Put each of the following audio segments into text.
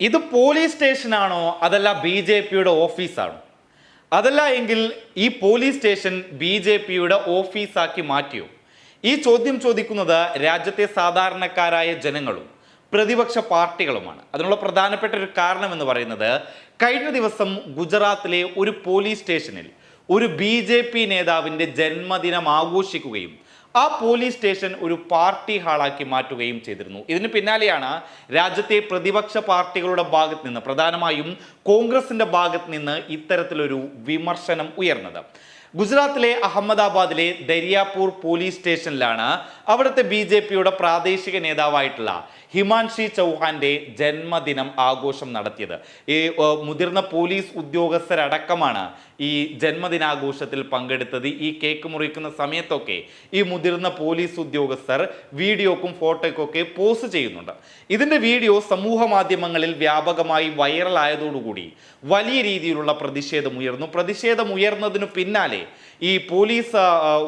ഇത് പോലീസ് സ്റ്റേഷനാണോ അതല്ല B J പിയുടെ ഓഫീസാണോ അതല്ല എങ്കിൽ ഈ പോലീസ് സ്റ്റേഷൻ ബി ജെ പിയുടെ ഓഫീസാക്കി മാറ്റിയോ? ഈ ചോദ്യം ചോദിക്കുന്നത് രാജ്യത്തെ സാധാരണക്കാരായ ജനങ്ങളും പ്രതിപക്ഷ പാർട്ടികളുമാണ്. അതിനുള്ള പ്രധാനപ്പെട്ട ഒരു കാരണം എന്ന് പറയുന്നത് കഴിഞ്ഞ ദിവസം ഗുജറാത്തിലെ ഒരു പോലീസ് സ്റ്റേഷനിൽ ഒരു ബി ജെ പി നേതാവിന്റെ ജന്മദിനം ആഘോഷിക്കുകയും ആ പോലീസ് സ്റ്റേഷൻ ഒരു പാർട്ടി ഹാളാക്കി മാറ്റുകയും ചെയ്തിരുന്നു. ഇതിന് പിന്നാലെയാണ് രാജ്യത്തെ പ്രതിപക്ഷ പാർട്ടികളുടെ ഭാഗത്ത് നിന്ന് പ്രധാനമായും കോൺഗ്രസിന്റെ ഭാഗത്ത് നിന്ന് ഇത്തരത്തിലൊരു വിമർശനം ഉയർന്നത്. ഗുജറാത്തിലെ അഹമ്മദാബാദിലെ ദരിയാപൂർ പോലീസ് സ്റ്റേഷനിലാണ് അവിടുത്തെ ബി ജെ പിയുടെ പ്രാദേശിക നേതാവായിട്ടുള്ള ഹിമാൻഷി ചൗഹാന്റെ ജന്മദിനം ആഘോഷം നടത്തിയത്. ഈ മുതിർന്ന പോലീസ് ഉദ്യോഗസ്ഥരടക്കമാണ് ഈ ജന്മദിനാഘോഷത്തിൽ പങ്കെടുത്തത്. ഈ കേക്ക് മുറിക്കുന്ന സമയത്തൊക്കെ ഈ മുതിർന്ന പോലീസ് ഉദ്യോഗസ്ഥർ വീഡിയോക്കും ഫോട്ടോയ്ക്കൊക്കെ പോസ്റ്റ് ചെയ്യുന്നുണ്ട്. ഇതിന്റെ വീഡിയോ സമൂഹ മാധ്യമങ്ങളിൽ വ്യാപകമായി വൈറലായതോടുകൂടി വലിയ രീതിയിലുള്ള പ്രതിഷേധം ഉയർന്നു പ്രതിഷേധം ഉയർന്നതിനു പിന്നാലെ ഈ പോലീസ്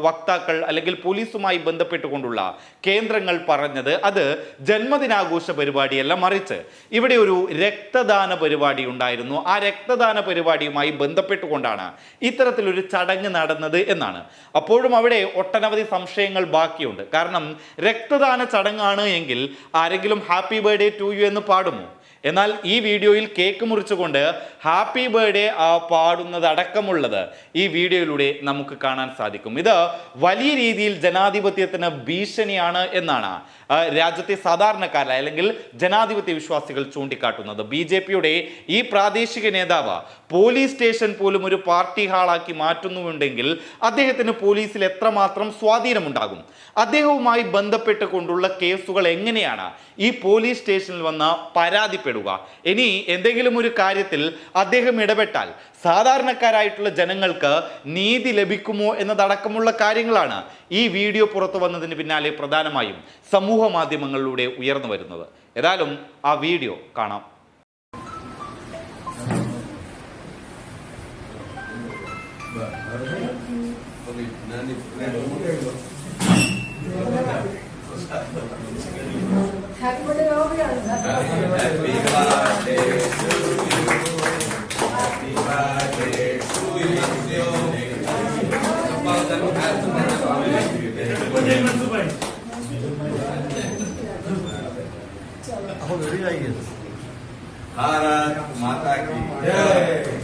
വക്താക്കൾ അല്ലെങ്കിൽ പോലീസുമായി ബന്ധപ്പെട്ടുകൊണ്ടുള്ള കേന്ദ്രങ്ങൾ പറഞ്ഞത് അത് ജന്മദിനാഘോഷ പരിപാടിയല്ല മറിച്ച് ഇവിടെ ഒരു രക്തദാന പരിപാടി ഉണ്ടായിരുന്നു. ആ രക്തദാന പരിപാടിയുമായി ബന്ധപ്പെട്ടുകൊണ്ടാണ് ഇത്തരത്തിലൊരു ചടങ്ങ് നടന്നത് എന്നാണ്. അപ്പോഴും അവിടെ ഒട്ടനവധി സംശയങ്ങൾ ബാക്കിയുണ്ട്. കാരണം രക്തദാന ചടങ്ങാണ് എങ്കിൽ ആരെങ്കിലും ഹാപ്പി ബർത്ത്ഡേ ടു യു എന്ന് പാടുമോ? എന്നാൽ ഈ വീഡിയോയിൽ കേക്ക് മുറിച്ചുകൊണ്ട് ഹാപ്പി ബർത്ത്ഡേ ആ പാടുന്നതടക്കമുള്ളത് ഈ വീഡിയോയിലൂടെ നമുക്ക് കാണാൻ സാധിക്കും. ഇത് വലിയ രീതിയിൽ ജനാധിപത്യത്തിന് ഭീഷണിയാണ് എന്നാണ് രാജ്യത്തെ സാധാരണക്കാരായ അല്ലെങ്കിൽ ജനാധിപത്യ വിശ്വാസികൾ ചൂണ്ടിക്കാട്ടുന്നത്. ബി ജെ പിയുടെ ഈ പ്രാദേശിക നേതാവ് പോലീസ് സ്റ്റേഷൻ പോലും ഒരു പാർട്ടി ഹാളാക്കി മാറ്റുന്നുണ്ടെങ്കിൽ അദ്ദേഹത്തിന് പോലീസിൽ എത്രമാത്രം സ്വാധീനമുണ്ടാകും? അദ്ദേഹവുമായി ബന്ധപ്പെട്ടുകൊണ്ടുള്ള കേസുകൾ എങ്ങനെയാണ്? ഈ പോലീസ് സ്റ്റേഷനിൽ വന്ന വന്ന് പരാതിപ്പെടുക ഇനി എന്തെങ്കിലും ഒരു കാര്യത്തിൽ അദ്ദേഹം ഇടപെട്ടാൽ സാധാരണക്കാരായിട്ടുള്ള ജനങ്ങൾക്ക് നീതി ലഭിക്കുമോ എന്നതടക്കമുള്ള കാര്യങ്ങളാണ് ഈ വീഡിയോ പുറത്തു വന്നതിന് പിന്നാലെ പ്രധാനമായും സമൂഹ മാധ്യമങ്ങളിലൂടെ ഉയർന്നു വരുന്നത്. ഏതായാലും ആ വീഡിയോ കാണാം. भारत माता की। जय